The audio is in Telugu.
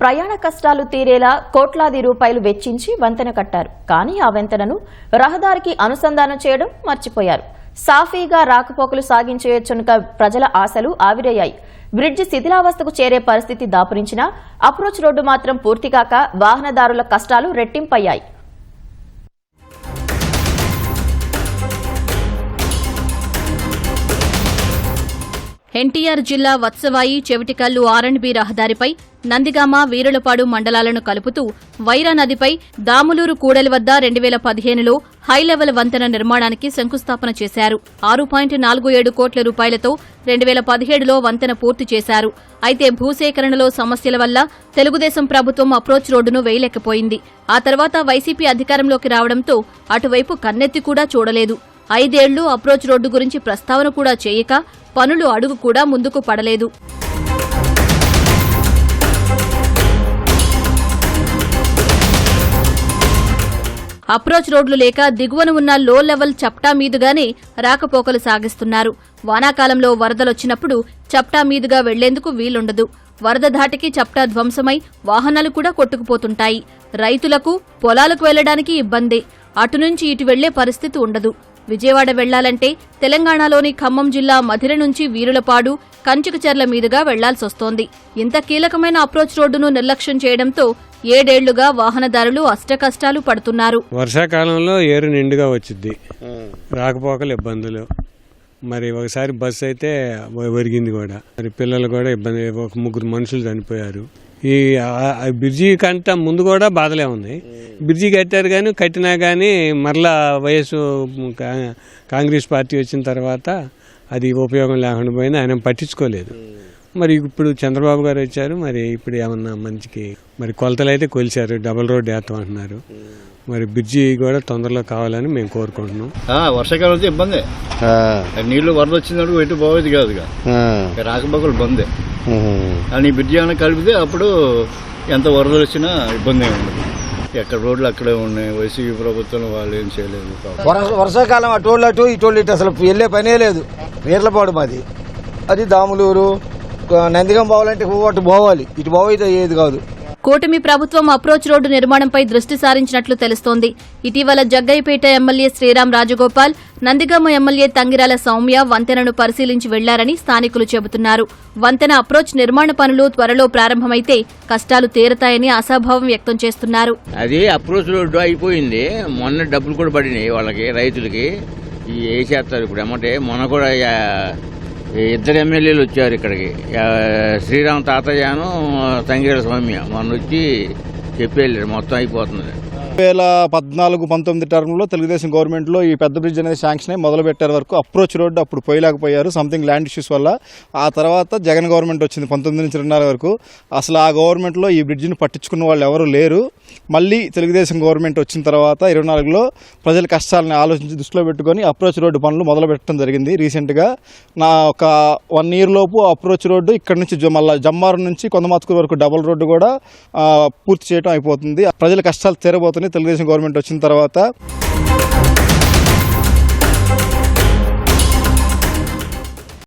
ప్రయాణ కష్టాలు తీరేలా కోట్లాది రూపాయలు వెచ్చించి వంతెన కట్టారు. కానీ ఆ వంతెనను రహదారికి అనుసంధానం చేయడం మర్చిపోయారు. సాఫీగా రాకపోకలు సాగించేయొచ్చునుక ప్రజల ఆశలు ఆవిరయ్యాయి. బ్రిడ్జి శిథిలావస్థకు చేరే పరిస్థితి దాపురించినా అప్రోచ్ రోడ్డు మాత్రం పూర్తికాక వాహనదారుల కష్టాలు రెట్టింపయ్యాయి. ఎన్టీఆర్ జిల్లా వత్సవాయి చెవిటికల్లు ఆర్ఎండ్బి రహదారిపై నందిగామ వీరులపాడు మండలాలను కలుపుతూ వైరా నదిపై దాములూరు కూడలి వద్ద రెండు వేల పదిహేనులో హైలెవెల్ వంతెన నిర్మాణానికి శంకుస్థాపన చేశారు. ఆరు పాయింట్ నాలుగు ఏడు కోట్ల రూపాయలతో రెండు వేల పదిహేడులో వంతెన పూర్తి చేశారు. అయితే భూసేకరణలో సమస్యల వల్ల తెలుగుదేశం ప్రభుత్వం అప్రోచ్ రోడ్డును వేయలేకపోయింది. ఆ తర్వాత వైసీపీ అధికారంలోకి రావడంతో అటువైపు కన్నెత్తి కూడా చూడలేదు. ఐదేళ్ళు అప్రోచ్ రోడ్డు గురించి ప్రస్తావన కూడా చేయక పనులు అడుగు కూడా ముందుకు పడలేదు. అప్రోచ్ రోడ్లు లేక దిగువన ఉన్న లో లెవెల్ చప్టా మీదుగానే రాకపోకలు సాగిస్తున్నారు. వానాకాలంలో వరదలొచ్చినప్పుడు చప్టా మీదుగా వెళ్ళేందుకు వీలుండదు. వరద ధాటికి చప్టా ధ్వంసమై వాహనాలు కూడా కొట్టుకుపోతుంటాయి. రైతులకు పొలాలకు వెళ్ళడానికి ఇబ్బందే. అటు నుంచి ఇటు వెళ్ళే పరిస్థితి ఉండదు. విజయవాడ వెళ్ళాలంటే తెలంగాణలోని ఖమ్మం జిల్లా మధిర నుంచి వీరులపాడు కంచుకచెర్ల మీదుగా వెళ్ళాల్సొస్తోంది. ఇంత కీలకమైన అప్రోచ్ రోడ్డును నిర్లక్ష్యం చేయడంతో ఏడేళ్ళుగా వాహనదారులు అష్టకష్టాలు పడుతున్నారు. వర్షాకాలంలో ఏరు నిండుగా వచ్చింది రాకపోకలు ఇబ్బందులు. మరి ఒకసారి బస్సు అయితే ఒరిగింది కూడా. మరి పిల్లలు కూడా ఇబ్బంది. ఒక ముగ్గురు మనుషులు చనిపోయారు. ఈ ఆ- బ్రిడ్జి కంట ముందు కూడా బాధలే ఉన్నాయి బ్రిడ్జి కట్టారు కానీ కట్టినా కానీ మరలా వయసు కా- కాంగ్రెస్ పార్టీ వచ్చిన తర్వాత అది ఉపయోగం లేకుండా పోయింది. ఆయన పట్టించుకోలేదు. మరి ఇప్పుడు చంద్రబాబు గారు వచ్చారు. మరి ఇప్పుడు ఏమన్నా మంచికి మరి కొలతలు అయితే కొలిచారు. డబుల్ రోడ్ వేస్తాం అంటున్నారు. మరి బ్రిడ్జి కూడా తొందరలో కావాలని మేము కోరుకుంటున్నాం. ఆ, వర్షాకాలం అయితే ఇబ్బంది. నీళ్ళు వరద వచ్చినప్పుడు ఎటు పోయేది కాదు రాకపోకలు బందే అని బ్రిడ్జి ఏమైనా కలిపితే అప్పుడు ఎంత వరదలు వచ్చినా ఇబ్బంది ఉండదు. ఎక్కడ రోడ్లు అక్కడే ఉన్నాయి వైసీపీ ప్రభుత్వం వాళ్ళు ఏం చేయలేదు. వర్షాకాలం అటోళ్ళు అటు ఇటోళ్ళు ఇటు అసలు వెళ్ళే పనే లేదు. వీర్లపాడు మాది. అది దాములూరు నందిగం పోవాలంటే అటు పోవాలి. ఇటు పోవైతే అయ్యేది కాదు. కూటమి ప్రభుత్వం అప్రోచ్ రోడ్డు నిర్మాణంపై దృష్టి సారించినట్లు తెలుస్తోంది. ఇటీవల జగ్గయ్యపేట ఎమ్మెల్యే శ్రీరామ్ రాజగోపాల్ నందిగామ ఎమ్మెల్యే తంగిరాల సౌమ్య వంతెనను పరిశీలించి వెళ్ళారని స్థానికులు చెబుతున్నారు. వంతెన అప్రోచ్ నిర్మాణ పనులు త్వరలో ప్రారంభమైతే కష్టాలు తీరతాయని ఆశాభావం వ్యక్తం చేస్తున్నారు. అది అప్రోచ్ రోడ్డు అయిపోయింది. మొన్న డబ్బులు కూడా పడినాయి వాళ్ళకి రైతులకి. ఏ చేస్తారు ఇప్పుడు? ఏమంటే మొన్న కూడా ఇద్దరు ఎమ్మెల్యేలు వచ్చారు ఇక్కడికి. శ్రీరామ్ తాతయ్యను తంగేడు స్వామి మొన్న వచ్చి చెప్పేళ్ళు మొత్తం అయిపోతుంది. వేల పద్నాలుగు పంతొమ్మిది టర్మ్లో తెలుగుదేశం గవర్నమెంట్లో ఈ పెద్ద బ్రిడ్జ్ అనేది శాంక్షన్ అయ్యి మొదలు పెట్టారు వరకు అప్రోచ్ రోడ్డు అప్పుడు పోయలేకపోయారు. సంథింగ్ ల్యాండ్ ఇష్యూస్ వల్ల. ఆ తర్వాత జగన్ గవర్నమెంట్ వచ్చింది పంతొమ్మిది నుంచి రెండున్నర వరకు. అసలు ఆ గవర్నమెంట్లో ఈ బ్రిడ్జిని పట్టించుకున్న వాళ్ళు ఎవరు లేరు. మళ్ళీ తెలుగుదేశం గవర్నమెంట్ వచ్చిన తర్వాత ఇరవై నాలుగులో ప్రజల కష్టాలని ఆలోచించి దృష్టిలో పెట్టుకొని అప్రోచ్ రోడ్డు పనులు మొదలు పెట్టడం జరిగింది రీసెంట్గా. నా ఒక వన్ ఇయర్ లోపు అప్రోచ్ రోడ్డు ఇక్కడ నుంచి జ- జమ్మారు నుంచి కొందమాత్కూరు వరకు డబుల్ రోడ్డు కూడా పూర్తి చేయడం అయిపోతుంది. ప్రజల కష్టాలు తీరబోతున్నాయి. తెలుగుదేశం గవర్నమెంట్ వచ్చిన తర్వాత